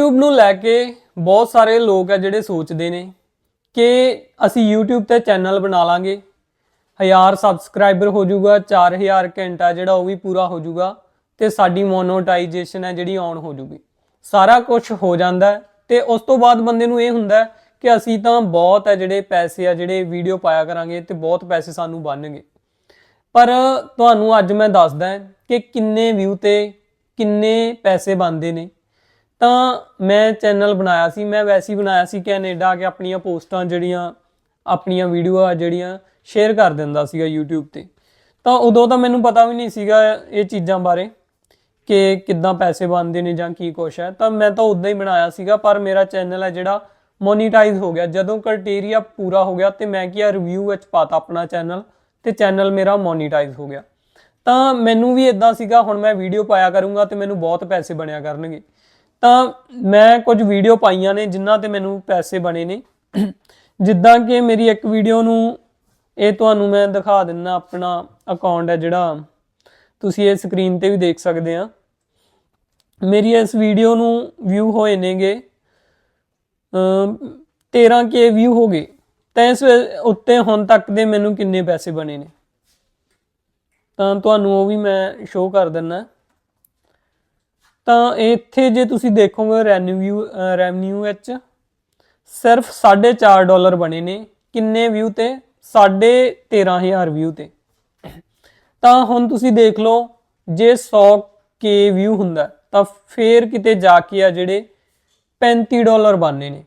YouTube ਨੂੰ ਲੈ ਕੇ ਬਹੁਤ ਸਾਰੇ ਲੋਕ ਆ ਜਿਹੜੇ ਸੋਚਦੇ ਨੇ ਕਿ ਅਸੀਂ YouTube ਤੇ ਚੈਨਲ ਬਣਾ ਲਾਂਗੇ। 1000 ਸਬਸਕ੍ਰਾਈਬਰ ਹੋ ਜਾਊਗਾ 4000 ਘੰਟਾ ਜਿਹੜਾ ਉਹ ਵੀ ਪੂਰਾ ਹੋ ਜਾਊਗਾ ਤੇ ਸਾਡੀ ਮੋਨੋਟਾਈਜੇਸ਼ਨ ਹੈ ਜਿਹੜੀ ਔਨ ਹੋ ਜਾਊਗੀ। ਸਾਰਾ ਕੁਝ ਹੋ ਜਾਂਦਾ ਹੈ ਤੇ ਉਸ ਤੋਂ ਬਾਅਦ ਬੰਦੇ ਨੂੰ ਇਹ ਹੁੰਦਾ ਕਿ ਅਸੀਂ ਤਾਂ ਬਹੁਤ ਹੈ ਜਿਹੜੇ ਪੈਸੇ ਆ ਜਿਹੜੇ ਵੀਡੀਓ ਪਾਇਆ ਕਰਾਂਗੇ ਤੇ ਬਹੁਤ ਪੈਸੇ ਸਾਨੂੰ ਬਣਨਗੇ। ਪਰ ਤੁਹਾਨੂੰ ਅੱਜ ਮੈਂ ਦੱਸਦਾ ਕਿ ਕਿੰਨੇ ਵਿਊ ਤੇ ਕਿੰਨੇ ਪੈਸੇ ਬਣਦੇ ਨੇ। ਤਾਂ ਮੈਂ ਚੈਨਲ ਬਣਾਇਆ ਸੀ, ਮੈਂ ਵੈਸੇ ਹੀ ਬਣਾਇਆ ਸੀ ਕੈਨੇਡਾ ਕੇ ਆਪਣੀਆਂ ਪੋਸਟਾਂ ਜਿਹੜੀਆਂ, ਆਪਣੀਆਂ ਵੀਡੀਓ ਆ ਜਿਹੜੀਆਂ ਸ਼ੇਅਰ ਕਰ ਦਿੰਦਾ ਸੀਗਾ YouTube ਤੇ। ਤਾਂ ਉਦੋਂ ਤਾਂ ਮੈਨੂੰ ਪਤਾ ਵੀ ਨਹੀਂ ਸੀਗਾ ਇਹ ਚੀਜ਼ਾਂ ਬਾਰੇ ਕਿ ਕਿੱਦਾਂ ਪੈਸੇ ਬਣਦੇ ਨੇ ਜਾਂ ਕੀ ਕੁਛ ਹੈ। ਤਾਂ ਮੈਂ ਤਾਂ ਉਦਾਂ ਹੀ ਬਣਾਇਆ ਸੀਗਾ, ਪਰ ਮੇਰਾ ਚੈਨਲ ਹੈ ਜਿਹੜਾ ਮੋਨੀਟਾਈਜ਼ ਹੋ ਗਿਆ। ਜਦੋਂ ਕ੍ਰਾਈਟੇਰੀਆ ਪੂਰਾ ਹੋ ਗਿਆ ਤੇ ਮੈਂ ਕਿਹਾ ਰਿਵਿਊ ਵਿੱਚ ਪਾਤਾ ਆਪਣਾ ਚੈਨਲ ਤੇ ਚੈਨਲ ਮੇਰਾ ਮੋਨੀਟਾਈਜ਼ ਹੋ ਗਿਆ। ਤਾਂ ਮੈਨੂੰ ਵੀ ਇਦਾਂ ਸੀਗਾ, ਹੁਣ ਮੈਂ ਵੀਡੀਓ ਪਾਇਆ ਕਰੂੰਗਾ ਤੇ ਮੈਨੂੰ ਬਹੁਤ ਪੈਸੇ ਬਣਿਆ ਕਰਨਗੇ। ਤਾਂ ਮੈਂ ਕੁਝ ਵੀਡੀਓ ਪਾਈਆਂ ਨੇ ਜਿਨ੍ਹਾਂ ਤੇ ਮੈਨੂੰ ਪੈਸੇ ਬਣੇ ਨੇ। ਜਿੱਦਾਂ ਕਿ ਮੇਰੀ ਇੱਕ ਵੀਡੀਓ ਨੂੰ ਇਹ ਤੁਹਾਨੂੰ ਮੈਂ ਦਿਖਾ ਦਿੰਨਾ, ਆਪਣਾ ਅਕਾਊਂਟ ਹੈ ਜਿਹੜਾ। ਤੁਸੀਂ ਇਹ ਸਕਰੀਨ ਤੇ ਵੀ ਦੇਖ ਸਕਦੇ ਆ। ਮੇਰੀ ਇਸ ਵੀਡੀਓ ਨੂੰ ਵਿਊ ਹੋਏ ਨੇਗੇ। ਅਮ 13k ਵਿਊ ਹੋ ਗਏ। ਤਾਂ ਇਸ ਉੱਤੇ ਹੁਣ ਤੱਕ ਦੇ ਮੈਨੂੰ ਕਿੰਨੇ ਪੈਸੇ ਬਣੇ ਨੇ। ਤਾਂ ਤੁਹਾਨੂੰ ਉਹ ਵੀ ਮੈਂ ਸ਼ੋਅ ਕਰ ਦਿੰਨਾ। ਤਾਂ ਇੱਥੇ ਜੇ ਤੁਸੀਂ ਦੇਖੋਗੇ ਰੈਵਨਿਊ ਰੈਵਨਿਊ ਵਿੱਚ ਸਿਰਫ 4.5 ਡਾਲਰ ਬਣੇ ਨੇ। ਕਿੰਨੇ ਵਿਊ ਤੇ? 13500 ਵਿਊ ਤੇ। ਤਾਂ ਹੁਣ ਤੁਸੀਂ ਦੇਖ ਲਓ, ਜੇ 100 ਕੇ ਵਿਊ ਹੁੰਦਾ, ਤਾਂ ਫੇਰ ਕਿਤੇ ਜਾ ਕੇ ਆ ਜਿਹੜੇ 35 ਡਾਲਰ ਬਣਨੇ ਨੇ।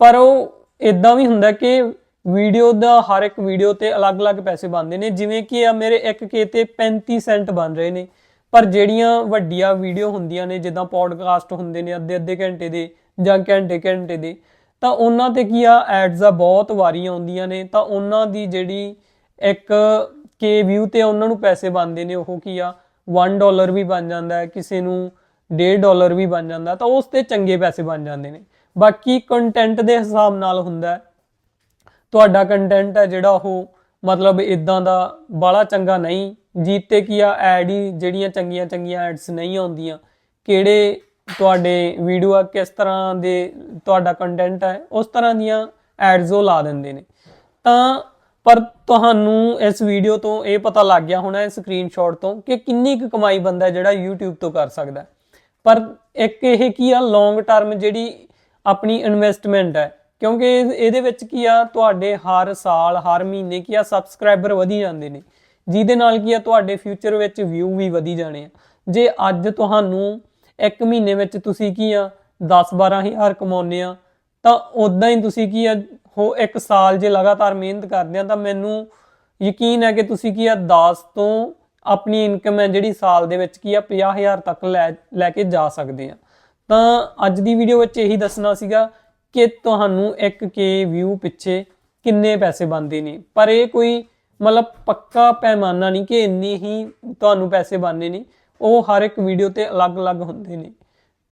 ਪਰ ਉਹ ਇਦਾਂ ਵੀ ਹੁੰਦਾ ਕਿ ਵੀਡੀਓ ਦਾ ਹਰ ਇੱਕ ਵੀਡੀਓ ਤੇ ਅਲੱਗ-ਅਲੱਗ ਪੈਸੇ ਬਣਦੇ ਨੇ। ਜਿਵੇਂ ਕਿ ਆ ਮੇਰੇ 1k ਤੇ 35 ਸੈਂਟ ਬਣ ਰਹੇ ਨੇ। ਪਰ ਜਿਹੜੀਆਂ ਵੱਡੀਆਂ ਵੀਡੀਓ ਹੁੰਦੀਆਂ ਨੇ, ਜਿੱਦਾਂ ਪੋਡਕਾਸਟ ਹੁੰਦੇ ਨੇ ਅੱਧੇ ਅੱਧੇ ਘੰਟੇ ਦੇ ਜਾਂ ਘੰਟੇ ਘੰਟੇ ਦੇ, ਤਾਂ ਉਹਨਾਂ ਤੇ ਕੀ ਆ ਐਡਸ ਆ ਬਹੁਤ ਵਾਰੀ ਆਉਂਦੀਆਂ ਨੇ, ਤਾਂ ਉਹਨਾਂ ਦੀ ਜਿਹੜੀ ਇੱਕ ਕੇ ਵਿਊ ਤੇ ਉਹਨਾਂ ਨੂੰ ਪੈਸੇ ਬਣਦੇ ਨੇ, ਉਹ ਕੀ ਆ 1 ਡਾਲਰ ਵੀ ਬਣ ਜਾਂਦਾ ਹੈ, ਕਿਸੇ ਨੂੰ 1.5 ਡਾਲਰ ਵੀ ਬਣ ਜਾਂਦਾ ਤਾਂ ਉਸ ਤੇ ਚੰਗੇ ਪੈਸੇ ਬਣ ਜਾਂਦੇ ਨੇ। ਬਾਕੀ ਕੰਟੈਂਟ ਦੇ ਹਿਸਾਬ ਨਾਲ ਹੁੰਦਾ ਤੁਹਾਡਾ ਕੰਟੈਂਟ ਹੈ ਜਿਹੜਾ ਉਹ ਮਤਲਬ ਇਦਾਂ ਦਾ ਬਾਲਾ ਚੰਗਾ ਨਹੀਂ। ਜੀਤੇ ਕੀ ਆ, ਐਡ ਹੀ ਜਿਹੜੀਆਂ ਚੰਗੀਆਂ ਚੰਗੀਆਂ ਐਡਸ ਨਹੀਂ ਆਉਂਦੀਆਂ। ਕਿਹੜੇ ਤੁਹਾਡੇ ਵੀਡੀਓ ਆ, ਕਿਸ ਤਰ੍ਹਾਂ ਦੇ ਤੁਹਾਡਾ ਕੰਟੈਂਟ ਹੈ ਉਸ ਤਰ੍ਹਾਂ ਦੀਆਂ ਐਡਸ ਉਹ ਲਾ ਦਿੰਦੇ ਨੇ। ਤਾਂ ਪਰ ਤੁਹਾਨੂੰ ਇਸ ਵੀਡੀਓ ਤੋਂ ਇਹ ਪਤਾ ਲੱਗ ਗਿਆ ਹੋਣਾ, ਇਸ ਸਕਰੀਨਸ਼ਾਟ ਤੋਂ, ਕਿ ਕਿੰਨੀ ਕੁ ਕਮਾਈ ਬੰਦਾ ਜਿਹੜਾ YouTube ਤੋਂ ਕਰ ਸਕਦਾ। ਪਰ ਇੱਕ ਇਹ ਕੀ ਆ ਲੌਂਗ ਟਰਮ ਜਿਹੜੀ ਆਪਣੀ ਇਨਵੈਸਟਮੈਂਟ ਹੈ ਕਿਉਂਕਿ ਇਹ- ਇਹਦੇ ਵਿੱਚ ਕੀ ਆ, ਤੁਹਾਡੇ ਹਰ ਸਾਲ, ਹਰ ਮਹੀਨੇ ਕੀ ਆ ਸਬਸਕ੍ਰਾਈਬਰ ਵਧੀ ਜਾਂਦੇ ਨੇ। ਜਿਹਦੇ ਨਾਲ ਕੀ ਆ, ਤੁਹਾਡੇ ਫਿਊਚਰ ਵਿੱਚ ਵਿਊ ਵੀ ਵਧੀ ਜਾਣੇ ਆ। ਜੇ ਅੱਜ ਤੁਹਾਨੂੰ ਇੱਕ ਮਹੀਨੇ ਵਿੱਚ ਤੁਸੀਂ ਕੀ ਆ 10 12000 ਕਮਾਉਂਦੇ ਆ, ਤਾਂ ਉਦਾਂ ਹੀ ਤੁਸੀਂ ਕੀ ਆ, ਹੋ ਇੱਕ ਸਾਲ ਜੇ ਲਗਾਤਾਰ ਮਿਹਨਤ ਕਰਦੇ ਆ, ਤਾਂ ਮੈਨੂੰ ਯਕੀਨ ਹੈ ਕਿ ਤੁਸੀਂ ਕੀ ਆ 10 ਤੋਂ ਆਪਣੀ ਇਨਕਮ ਹੈ ਜਿਹੜੀ ਸਾਲ ਦੇ ਵਿੱਚ ਕੀ ਆ 50000 ਤੱਕ ਲੈ ਲੈ ਕੇ ਜਾ ਸਕਦੇ ਆ। ਤਾਂ ਅੱਜ ਦੀ ਵੀਡੀਓ ਵਿੱਚ ਇਹੀ ਦੱਸਣਾ ਸੀਗਾ ਕਿ ਤੁਹਾਨੂੰ ਇੱਕ ਕੇ ਵਿਊ ਪਿੱਛੇ ਕਿੰਨੇ ਪੈਸੇ ਬਣਦੇ ਨੇ। ਪਰ ਇਹ ਕੋਈ ਮਤਲਬ ਪੱਕਾ ਪੈਮਾਨਾ ਨਹੀਂ ਕਿ ਇੰਨੇ ਹੀ ਤੁਹਾਨੂੰ ਪੈਸੇ ਬਣਨੇ ਨੇ। ਉਹ ਹਰ ਇੱਕ ਵੀਡੀਓ ਤੇ ਅਲੱਗ-ਅਲੱਗ ਹੁੰਦੇ ਨੇ।